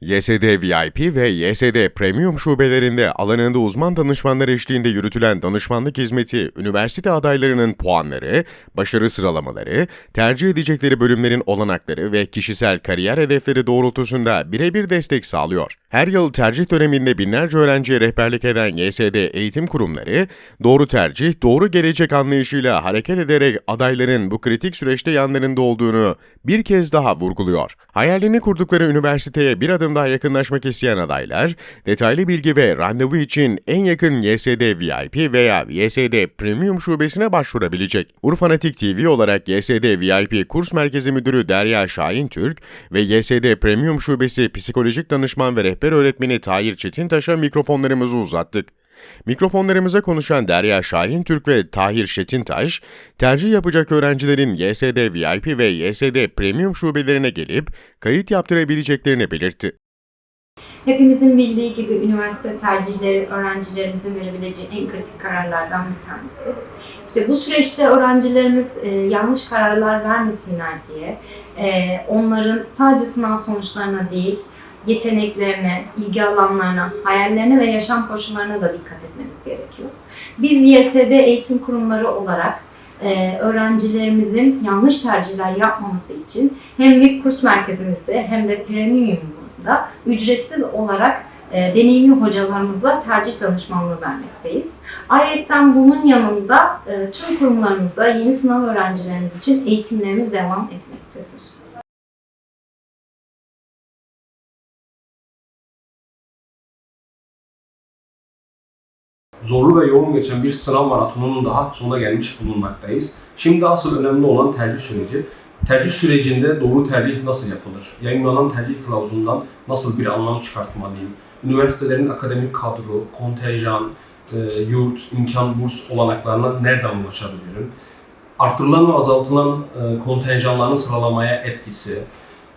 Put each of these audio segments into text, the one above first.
YSD VIP ve YSD Premium şubelerinde alanında uzman danışmanlar eşliğinde yürütülen danışmanlık hizmeti, üniversite adaylarının puanları, başarı sıralamaları, tercih edecekleri bölümlerin olanakları ve kişisel kariyer hedefleri doğrultusunda birebir destek sağlıyor. Her yıl tercih döneminde binlerce öğrenciye rehberlik eden YSD eğitim kurumları, doğru tercih, doğru gelecek anlayışıyla hareket ederek adayların bu kritik süreçte yanlarında olduğunu bir kez daha vurguluyor. Hayalini kurdukları üniversiteye bir adım daha yakınlaşmak isteyen adaylar, detaylı bilgi ve randevu için en yakın YSD VIP veya YSD Premium şubesine başvurabilecek. Urfanatik TV olarak YSD VIP Kurs Merkezi Müdürü Derya Şahin Türk ve YSD Premium Şubesi Psikolojik Danışman ve Rehber Öğretmeni Tahir Çetintaş'a mikrofonlarımızı uzattık. Mikrofonlarımıza konuşan Derya Şahin Türk ve Tahir Şetintaş, tercih yapacak öğrencilerin YSD VIP ve YSD Premium şubelerine gelip kayıt yaptırabileceklerini belirtti. Hepimizin bildiği gibi üniversite tercihleri öğrencilerimizin verebileceği en kritik kararlardan bir tanesi. İşte bu süreçte öğrencilerimiz e, yanlış kararlar vermesinler diye e, onların sadece sınav sonuçlarına değil, yeteneklerine, ilgi alanlarına, hayallerine ve yaşam koşullarına da dikkat etmemiz gerekiyor. Biz YSD eğitim kurumları olarak e, öğrencilerimizin yanlış tercihler yapmaması için hem VIP kurs merkezimizde hem de premium'da ücretsiz olarak e, deneyimli hocalarımızla tercih danışmanlığı vermekteyiz. Ayrıca bunun yanında e, tüm kurumlarımızda yeni sınav öğrencilerimiz için eğitimlerimiz devam etmektedir. Zorlu ve yoğun geçen bir sınav maratonunun daha sonuna gelmiş bulunmaktayız. Şimdi asıl önemli olan tercih süreci. Tercih sürecinde doğru tercih nasıl yapılır? Yayınlanan tercih kılavuzundan nasıl bir anlam çıkartmalıyım? Üniversitelerin akademik kadro, kontenjan, e, yurt, imkan, burs olanaklarına nereden ulaşabilirim? Artırılan ve azaltılan e, kontenjanların sıralamaya etkisi,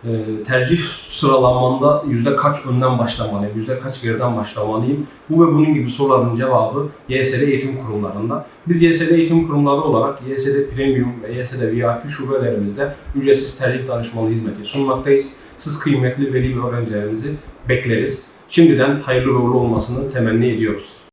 e, tercih sıralamamda yüzde kaç önden başlamalıyım, yüzde kaç geriden başlamalıyım? Bu ve bunun gibi soruların cevabı YSD eğitim kurumlarında. Biz YSD eğitim kurumları olarak YSD Premium ve YSD VIP şubelerimizde ücretsiz tercih danışmanlığı hizmeti sunmaktayız. Siz kıymetli veli ve öğrencilerimizi bekleriz. Şimdiden hayırlı uğurlu olmasını temenni ediyoruz.